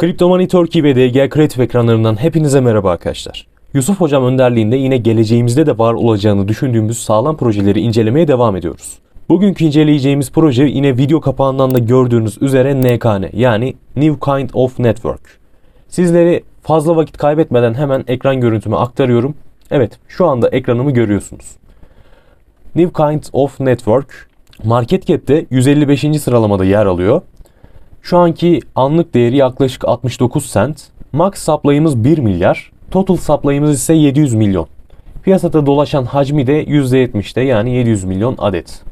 Kripto Money Turkey ve DG Kreatif ekranlarından hepinize merhaba arkadaşlar. Yusuf Hocam önderliğinde yine geleceğimizde de var olacağını düşündüğümüz sağlam projeleri incelemeye devam ediyoruz. Bugünkü inceleyeceğimiz proje yine video kapağından da gördüğünüz üzere NKN yani New Kind of Network. Sizleri fazla vakit kaybetmeden hemen ekran görüntümü aktarıyorum. Evet şu anda ekranımı görüyorsunuz. New Kind of Network Market Cap'te 155. sıralamada yer alıyor. Şu anki anlık değeri yaklaşık 69 cent. Max supply'ımız 1 milyar. Total supply'ımız ise 700 milyon. Piyasada dolaşan hacmi de %70'te yani 700 milyon adet.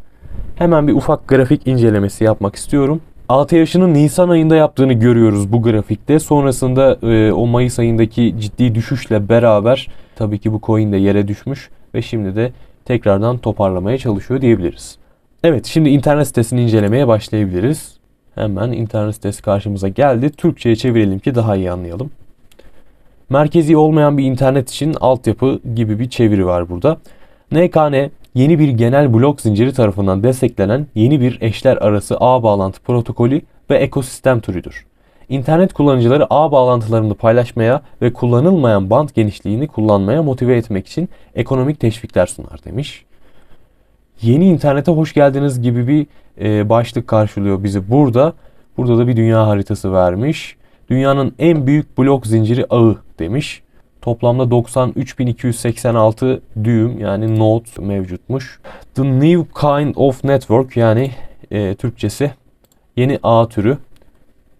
Hemen bir ufak grafik incelemesi yapmak istiyorum. ATH'ının Nisan ayında yaptığını görüyoruz bu grafikte. Sonrasında e, o Mayıs ayındaki ciddi düşüşle beraber tabii ki bu coin de yere düşmüş ve şimdi de tekrardan toparlamaya çalışıyor diyebiliriz. Evet şimdi internet sitesini incelemeye başlayabiliriz. Hemen internet sitesi karşımıza geldi. Türkçe'ye çevirelim ki daha iyi anlayalım. Merkezi olmayan bir internet için altyapı gibi bir çeviri var burada. NKN yeni bir genel blok zinciri tarafından desteklenen yeni bir eşler arası ağ bağlantı protokolü ve ekosistem türüdür. İnternet kullanıcıları ağ bağlantılarını paylaşmaya ve kullanılmayan band genişliğini kullanmaya motive etmek için ekonomik teşvikler sunar demiş. Yeni internete hoş geldiniz gibi bir e, başlık karşılıyor bizi burada. Burada da bir dünya haritası vermiş. Dünyanın en büyük blok zinciri ağı demiş. Toplamda 93.286 düğüm yani node mevcutmuş. The New Kind of Network yani e, Türkçesi yeni ağ türü.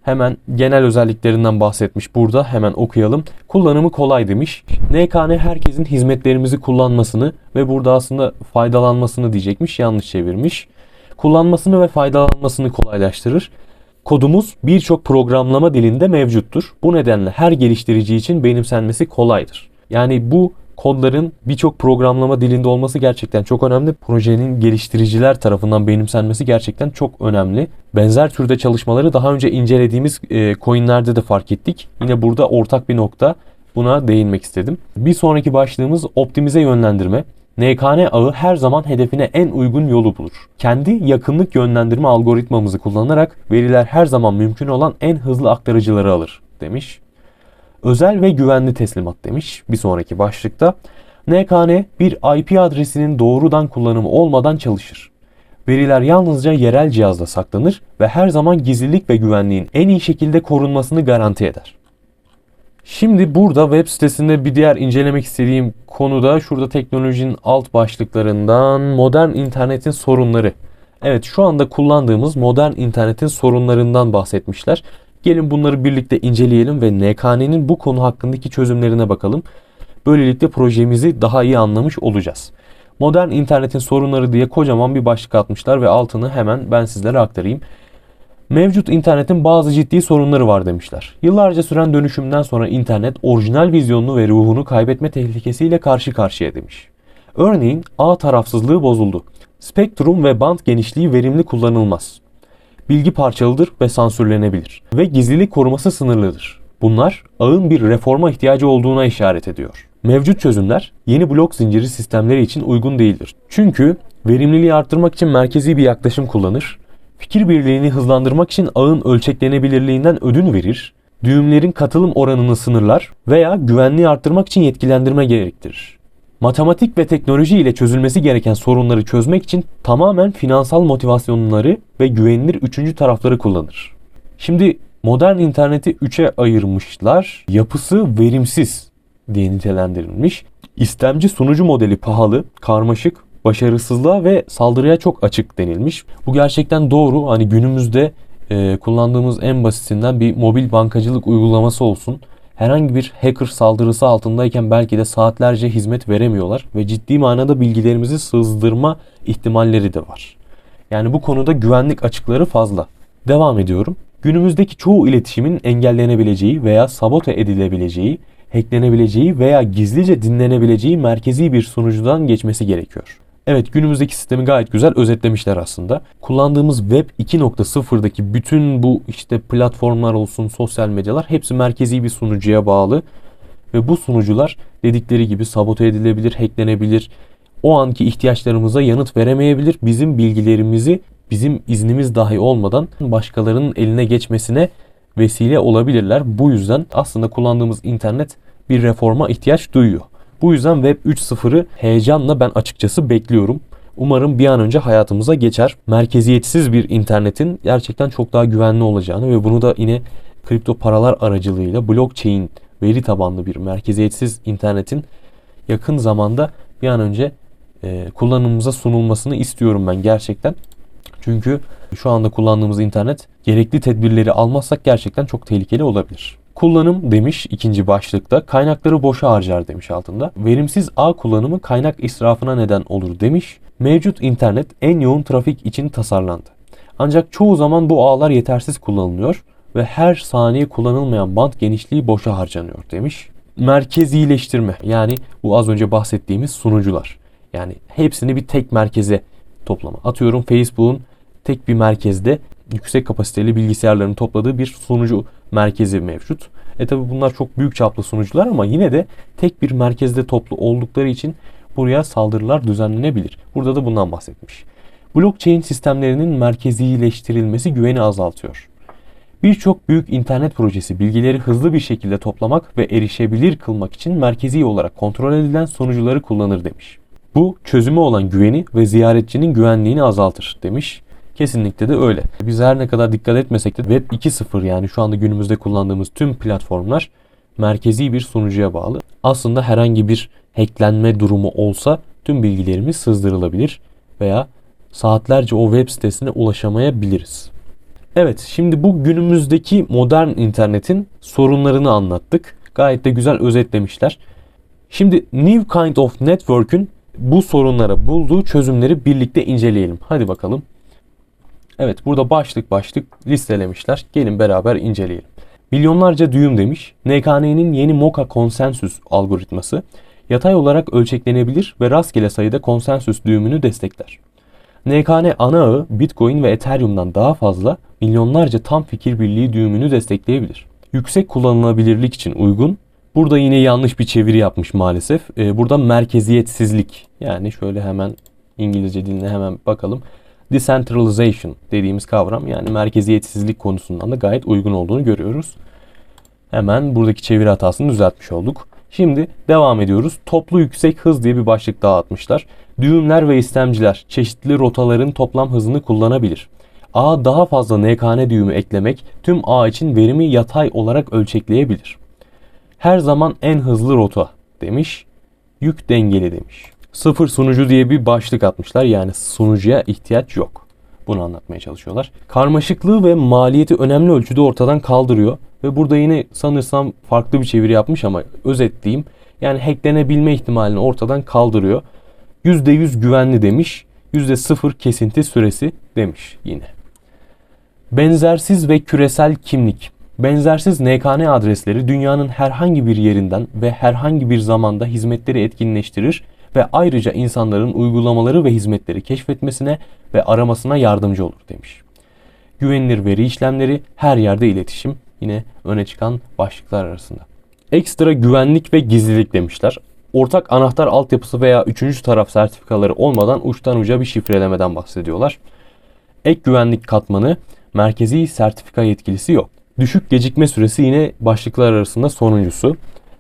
Hemen genel özelliklerinden bahsetmiş burada. Hemen okuyalım. Kullanımı kolay demiş. NKN herkesin hizmetlerimizi kullanmasını ve burada aslında faydalanmasını diyecekmiş. Yanlış çevirmiş. Kullanmasını ve faydalanmasını kolaylaştırır. Kodumuz birçok programlama dilinde mevcuttur. Bu nedenle her geliştirici için benimsenmesi kolaydır. Yani bu kodların birçok programlama dilinde olması gerçekten çok önemli. Projenin geliştiriciler tarafından benimsenmesi gerçekten çok önemli. Benzer türde çalışmaları daha önce incelediğimiz e, coinlerde de fark ettik. Yine burada ortak bir nokta buna değinmek istedim. Bir sonraki başlığımız optimize yönlendirme. NKN ağı her zaman hedefine en uygun yolu bulur. Kendi yakınlık yönlendirme algoritmamızı kullanarak veriler her zaman mümkün olan en hızlı aktarıcıları alır demiş. Özel ve güvenli teslimat demiş bir sonraki başlıkta. NKN bir IP adresinin doğrudan kullanımı olmadan çalışır. Veriler yalnızca yerel cihazda saklanır ve her zaman gizlilik ve güvenliğin en iyi şekilde korunmasını garanti eder. Şimdi burada web sitesinde bir diğer incelemek istediğim konu da şurada teknolojinin alt başlıklarından modern internetin sorunları. Evet şu anda kullandığımız modern internetin sorunlarından bahsetmişler. Gelin bunları birlikte inceleyelim ve NKN'nin bu konu hakkındaki çözümlerine bakalım. Böylelikle projemizi daha iyi anlamış olacağız. Modern internetin sorunları diye kocaman bir başlık atmışlar ve altını hemen ben sizlere aktarayım. Mevcut internetin bazı ciddi sorunları var demişler. Yıllarca süren dönüşümden sonra internet orijinal vizyonunu ve ruhunu kaybetme tehlikesiyle karşı karşıya demiş. Örneğin ağ tarafsızlığı bozuldu. Spektrum ve band genişliği verimli kullanılmaz. Bilgi parçalıdır ve sansürlenebilir ve gizlilik koruması sınırlıdır. Bunlar ağın bir reforma ihtiyacı olduğuna işaret ediyor. Mevcut çözümler yeni blok zinciri sistemleri için uygun değildir. Çünkü verimliliği arttırmak için merkezi bir yaklaşım kullanır, fikir birliğini hızlandırmak için ağın ölçeklenebilirliğinden ödün verir, düğümlerin katılım oranını sınırlar veya güvenliği arttırmak için yetkilendirme gerektirir. Matematik ve teknoloji ile çözülmesi gereken sorunları çözmek için tamamen finansal motivasyonları ve güvenilir üçüncü tarafları kullanır. Şimdi modern interneti üçe ayırmışlar. Yapısı verimsiz diye nitelendirilmiş. İstemci sunucu modeli pahalı, karmaşık, başarısızlığa ve saldırıya çok açık denilmiş. Bu gerçekten doğru. Hani günümüzde e, kullandığımız en basitinden bir mobil bankacılık uygulaması olsun. Herhangi bir hacker saldırısı altındayken belki de saatlerce hizmet veremiyorlar ve ciddi manada bilgilerimizi sızdırma ihtimalleri de var. Yani bu konuda güvenlik açıkları fazla. Devam ediyorum. Günümüzdeki çoğu iletişimin engellenebileceği veya sabote edilebileceği, hacklenebileceği veya gizlice dinlenebileceği merkezi bir sunucudan geçmesi gerekiyor. Evet günümüzdeki sistemi gayet güzel özetlemişler aslında. Kullandığımız Web 2.0'daki bütün bu işte platformlar olsun, sosyal medyalar hepsi merkezi bir sunucuya bağlı. Ve bu sunucular dedikleri gibi sabote edilebilir, hacklenebilir. O anki ihtiyaçlarımıza yanıt veremeyebilir. Bizim bilgilerimizi bizim iznimiz dahi olmadan başkalarının eline geçmesine vesile olabilirler. Bu yüzden aslında kullandığımız internet bir reforma ihtiyaç duyuyor. Bu yüzden Web 3.0'ı heyecanla ben açıkçası bekliyorum. Umarım bir an önce hayatımıza geçer. Merkeziyetsiz bir internetin gerçekten çok daha güvenli olacağını ve bunu da yine kripto paralar aracılığıyla blockchain veri tabanlı bir merkeziyetsiz internetin yakın zamanda bir an önce e, kullanımımıza sunulmasını istiyorum ben gerçekten. Çünkü şu anda kullandığımız internet gerekli tedbirleri almazsak gerçekten çok tehlikeli olabilir. Kullanım demiş ikinci başlıkta kaynakları boşa harcar demiş altında. Verimsiz ağ kullanımı kaynak israfına neden olur demiş. Mevcut internet en yoğun trafik için tasarlandı. Ancak çoğu zaman bu ağlar yetersiz kullanılıyor ve her saniye kullanılmayan bant genişliği boşa harcanıyor demiş. Merkezileştirme yani bu az önce bahsettiğimiz sunucular. Yani hepsini bir tek merkeze toplama. Atıyorum Facebook'un tek bir merkezde yüksek kapasiteli bilgisayarların topladığı bir sunucu merkezi mevcut. E tabi bunlar çok büyük çaplı sunucular ama yine de tek bir merkezde toplu oldukları için buraya saldırılar düzenlenebilir. Burada da bundan bahsetmiş. Blockchain sistemlerinin merkezileştirilmesi güveni azaltıyor. Birçok büyük internet projesi bilgileri hızlı bir şekilde toplamak ve erişebilir kılmak için merkezi olarak kontrol edilen sunucuları kullanır demiş. Bu çözüme olan güveni ve ziyaretçinin güvenliğini azaltır demiş. Kesinlikle de öyle. Biz her ne kadar dikkat etmesek de Web 2.0 yani şu anda günümüzde kullandığımız tüm platformlar merkezi bir sunucuya bağlı. Aslında herhangi bir hacklenme durumu olsa tüm bilgilerimiz sızdırılabilir veya saatlerce o web sitesine ulaşamayabiliriz. Evet şimdi bu günümüzdeki modern internetin sorunlarını anlattık. Gayet de güzel özetlemişler. Şimdi New Kind of Network'ün bu sorunlara bulduğu çözümleri birlikte inceleyelim. Hadi bakalım. Evet burada başlık başlık listelemişler. Gelin beraber inceleyelim. Milyonlarca düğüm demiş. NKN'nin yeni Mocha konsensüs algoritması yatay olarak ölçeklenebilir ve rastgele sayıda konsensüs düğümünü destekler. NKN ana ağı Bitcoin ve Ethereum'dan daha fazla milyonlarca tam fikir birliği düğümünü destekleyebilir. Yüksek kullanılabilirlik için uygun. Burada yine yanlış bir çeviri yapmış maalesef. Ee, burada merkeziyetsizlik yani şöyle hemen İngilizce diline hemen bakalım. Decentralization dediğimiz kavram yani merkeziyetsizlik konusundan da gayet uygun olduğunu görüyoruz. Hemen buradaki çeviri hatasını düzeltmiş olduk. Şimdi devam ediyoruz. Toplu yüksek hız diye bir başlık daha atmışlar. Düğümler ve istemciler çeşitli rotaların toplam hızını kullanabilir. A daha fazla NKN düğümü eklemek tüm A için verimi yatay olarak ölçekleyebilir. Her zaman en hızlı rota demiş. Yük dengeli demiş. Sıfır sunucu diye bir başlık atmışlar. Yani sunucuya ihtiyaç yok. Bunu anlatmaya çalışıyorlar. Karmaşıklığı ve maliyeti önemli ölçüde ortadan kaldırıyor. Ve burada yine sanırsam farklı bir çeviri yapmış ama özetleyeyim. Yani hacklenebilme ihtimalini ortadan kaldırıyor. %100 güvenli demiş. %0 kesinti süresi demiş yine. Benzersiz ve küresel kimlik. Benzersiz NKN adresleri dünyanın herhangi bir yerinden ve herhangi bir zamanda hizmetleri etkinleştirir ve ayrıca insanların uygulamaları ve hizmetleri keşfetmesine ve aramasına yardımcı olur demiş. Güvenilir veri işlemleri, her yerde iletişim yine öne çıkan başlıklar arasında. Ekstra güvenlik ve gizlilik demişler. Ortak anahtar altyapısı veya üçüncü taraf sertifikaları olmadan uçtan uca bir şifrelemeden bahsediyorlar. Ek güvenlik katmanı, merkezi sertifika yetkilisi yok. Düşük gecikme süresi yine başlıklar arasında sonuncusu.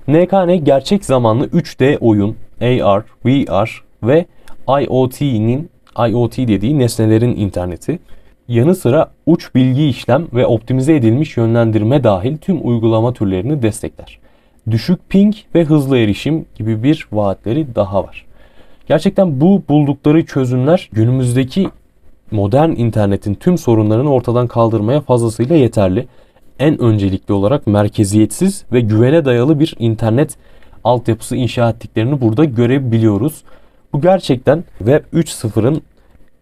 NKN gerçek zamanlı 3D oyun, AR, VR ve IoT'nin IoT dediği nesnelerin interneti. Yanı sıra uç bilgi işlem ve optimize edilmiş yönlendirme dahil tüm uygulama türlerini destekler. Düşük ping ve hızlı erişim gibi bir vaatleri daha var. Gerçekten bu buldukları çözümler günümüzdeki modern internetin tüm sorunlarını ortadan kaldırmaya fazlasıyla yeterli. En öncelikli olarak merkeziyetsiz ve güvene dayalı bir internet altyapısı inşa ettiklerini burada görebiliyoruz. Bu gerçekten Web 3.0'ın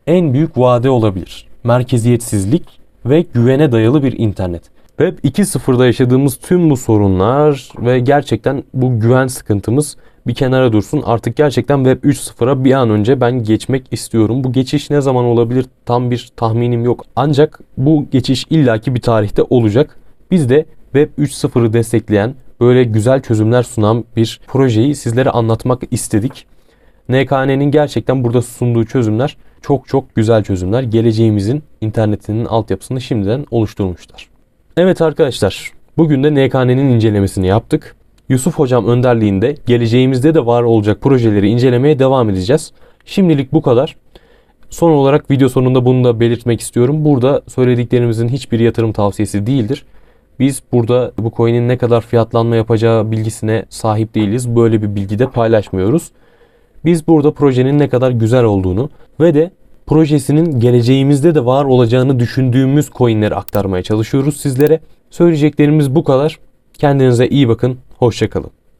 en büyük vaade olabilir. Merkeziyetsizlik ve güvene dayalı bir internet. Web 2.0'da yaşadığımız tüm bu sorunlar ve gerçekten bu güven sıkıntımız bir kenara dursun. Artık gerçekten Web 3.0'a bir an önce ben geçmek istiyorum. Bu geçiş ne zaman olabilir tam bir tahminim yok. Ancak bu geçiş illaki bir tarihte olacak. Biz de Web 3.0'ı destekleyen böyle güzel çözümler sunan bir projeyi sizlere anlatmak istedik. NKN'nin gerçekten burada sunduğu çözümler çok çok güzel çözümler. Geleceğimizin internetinin altyapısını şimdiden oluşturmuşlar. Evet arkadaşlar, bugün de NKN'nin incelemesini yaptık. Yusuf Hocam önderliğinde geleceğimizde de var olacak projeleri incelemeye devam edeceğiz. Şimdilik bu kadar. Son olarak video sonunda bunu da belirtmek istiyorum. Burada söylediklerimizin hiçbir yatırım tavsiyesi değildir. Biz burada bu coin'in ne kadar fiyatlanma yapacağı bilgisine sahip değiliz. Böyle bir bilgi de paylaşmıyoruz. Biz burada projenin ne kadar güzel olduğunu ve de projesinin geleceğimizde de var olacağını düşündüğümüz coinleri aktarmaya çalışıyoruz sizlere. Söyleyeceklerimiz bu kadar. Kendinize iyi bakın. Hoşçakalın.